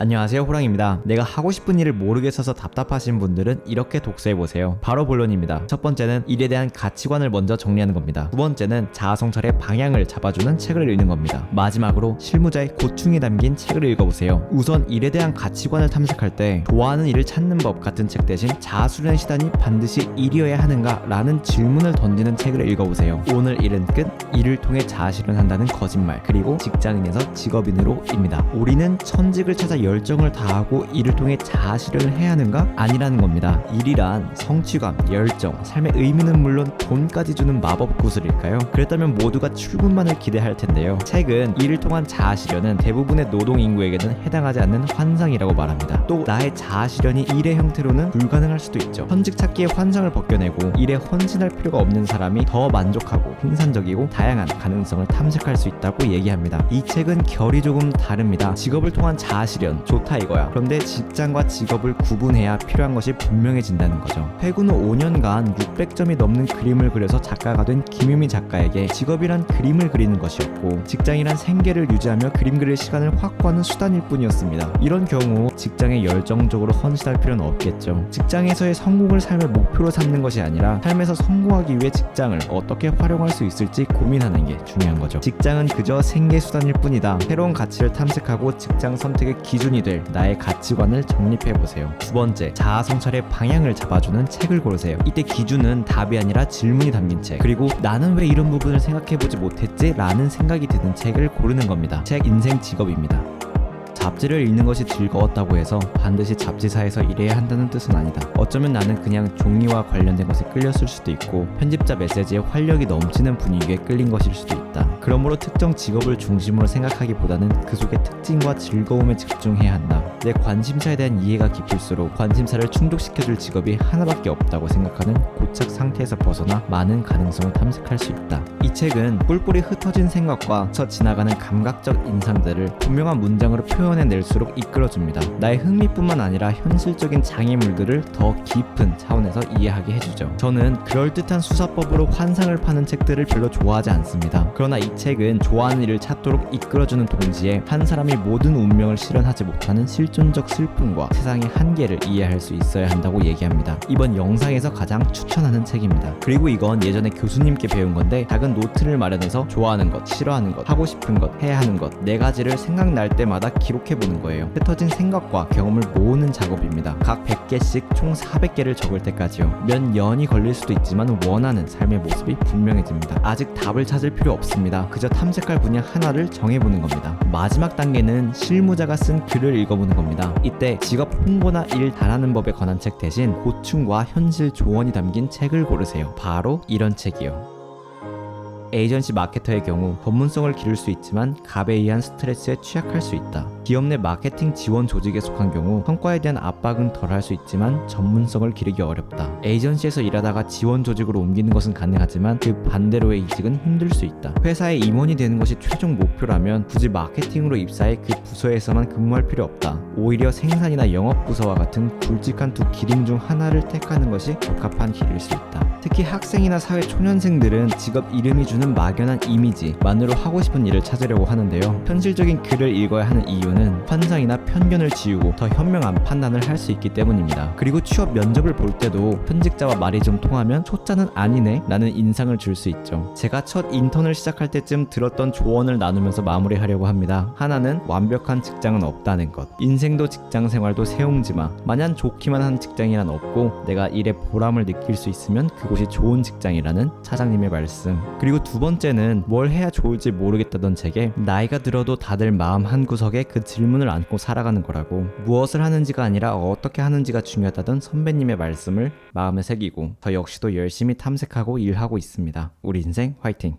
안녕하세요 호랑입니다. 내가 하고 싶은 일을 모르겠어서 답답하신 분들은 이렇게 독서해보세요. 바로 본론입니다. 첫 번째는 일에 대한 가치관을 먼저 정리하는 겁니다. 두 번째는 자아성찰의 방향을 잡아주는 책을 읽는 겁니다. 마지막으로 실무자의 고충이 담긴 책을 읽어보세요. 우선 일에 대한 가치관을 탐색할 때 좋아하는 일을 찾는 법 같은 책 대신 자아수련 시단이 반드시 일이어야 하는가 라는 질문을 던지는 책을 읽어보세요. 오늘 일은 끝, 일을 통해 자아실현한다는 거짓말 그리고 직장인에서 직업인으로입니다. 우리는 천직을 찾아 열정을 다하고 이를 통해 자아실현을 해야 하는가? 아니라는 겁니다. 일이란 성취감, 열정, 삶의 의미는 물론 돈까지 주는 마법 구슬일까요? 그렇다면 모두가 출근만을 기대할 텐데요. 책은 이를 통한 자아실현은 대부분의 노동 인구에게는 해당하지 않는 환상이라고 말합니다. 또 나의 자아실현이 일의 형태로는 불가능할 수도 있죠. 현직 찾기의 환상을 벗겨내고 일에 헌신할 필요가 없는 사람이 더 만족하고 생산적이고 다양한 가능성을 탐색할 수 있다고 얘기합니다. 이 책은 결이 조금 다릅니다. 직업을 통한 자아실현 좋다 이거야. 그런데 직장과 직업을 구분해야 필요한 것이 분명해진다는 거죠. 회군 후 5년간 600점이 넘는 그림을 그려서 작가가 된 김유미 작가에게 직업이란 그림을 그리는 것이었고 직장이란 생계를 유지하며 그림 그릴 시간을 확보하는 수단일 뿐이었습니다. 이런 경우 직장에 열정적으로 헌신할 필요는 없겠죠. 직장에서의 성공을 삶의 목표로 삼는 것이 아니라 삶에서 성공하기 위해 직장을 어떻게 활용할 수 있을지 고민하는 게 중요한 거죠. 직장은 그저 생계 수단일 뿐이다. 새로운 가치를 탐색하고 직장 선택의 기준 이 될 나의 가치관을 정립해 보세요. 두 번째, 자아 성찰의 방향을 잡아주는 책을 고르세요. 이때 기준은 답이 아니라 질문이 담긴 책. 그리고 나는 왜 이런 부분을 생각해 보지 못했지? 라는 생각이 드는 책을 고르는 겁니다. 책 인생 직업입니다. 잡지를 읽는 것이 즐거웠다고 해서 반드시 잡지사에서 일해야 한다는 뜻은 아니다. 어쩌면 나는 그냥 종이와 관련된 것에 끌렸을 수도 있고 편집자 메시지에 활력이 넘치는 분위기에 끌린 것일 수도 있다. 그러므로 특정 직업을 중심으로 생각하기보다는 그 속의 특징과 즐거움에 집중해야 한다. 내 관심사에 대한 이해가 깊을수록 관심사를 충족시켜줄 직업이 하나밖에 없다고 생각하는 고착 상태에서 벗어나 많은 가능성을 탐색할 수 있다. 이 책은 뿔뿔이 흩어진 생각과 쳐 지나가는 감각적 인상들을 분명한 문장으로 표현해 낼수록 이끌어줍니다. 나의 흥미뿐만 아니라 현실적인 장애물들을 더 깊은 차원에서 이해하게 해주죠. 저는 그럴듯한 수사법으로 환상을 파는 책들을 별로 좋아하지 않습니다. 그러나 이 책은 좋아하는 일을 찾도록 이끌어주는 동시에 한 사람이 모든 운명을 실현하지 못하는 실존적 슬픔과 세상의 한계를 이해할 수 있어야 한다고 얘기합니다. 이번 영상에서 가장 추천하는 책입니다. 그리고 이건 예전에 교수님께 배운 건데 작은 노트를 마련해서 좋아하는 것, 싫어하는 것, 하고 싶은 것, 해야 하는 것 네 가지를 생각날 때마다 기록 해 보는 거예요. 흩어진 생각과 경험을 모으는 작업입니다. 각 100개씩 총 400개를 적을 때까지요. 몇 년이 걸릴 수도 있지만 원하는 삶의 모습이 분명해집니다. 아직 답을 찾을 필요 없습니다. 그저 탐색할 분야 하나를 정해보는 겁니다. 마지막 단계는 실무자가 쓴 글을 읽어보는 겁니다. 이때 직업 홍보나 일 잘하는 법에 관한 책 대신 고충과 현실 조언이 담긴 책을 고르세요. 바로 이런 책이요. 에이전시 마케터의 경우 전문성을 기를 수 있지만 갑에 의한 스트레스에 취약할 수 있다. 기업 내 마케팅 지원 조직에 속한 경우 성과에 대한 압박은 덜 할 수 있지만 전문성을 기르기 어렵다. 에이전시에서 일하다가 지원 조직으로 옮기는 것은 가능하지만 그 반대로의 이직은 힘들 수 있다. 회사의 임원이 되는 것이 최종 목표라면 굳이 마케팅으로 입사해 그 부서에서만 근무할 필요 없다. 오히려 생산이나 영업 부서와 같은 굵직한 두 기림 중 하나를 택하는 것이 적합한 길일 수 있다. 특히 학생이나 사회 초년생들은 직업 이름이 주는 막연한 이미지만으로 하고 싶은 일을 찾으려고 하는데요. 현실적인 글을 읽어야 하는 이유는 환상이나 편견을 지우고 더 현명한 판단을 할 수 있기 때문입니다. 그리고 취업 면접을 볼 때도 현직자와 말이 좀 통하면 초짜는 아니네 라는 인상을 줄 수 있죠. 제가 첫 인턴을 시작할 때쯤 들었던 조언을 나누면서 마무리하려고 합니다. 하나는 완벽한 직장은 없다는 것. 인생도 직장 생활도 세옹지마. 마냥 좋기만 한 직장이란 없고 내가 일에 보람을 느낄 수 있으면 그곳이 좋은 직장이라는 차장님의 말씀. 그리고 두 번째는 뭘 해야 좋을지 모르겠다던 책에 나이가 들어도 다들 마음 한 구석에 그 질문을 안고 살아가는 거라고 무엇을 하는지가 아니라 어떻게 하는지가 중요하다던 선배님의 말씀을 마음에 새기고 저 역시도 열심히 탐색하고 일하고 있습니다. 우리 인생 화이팅!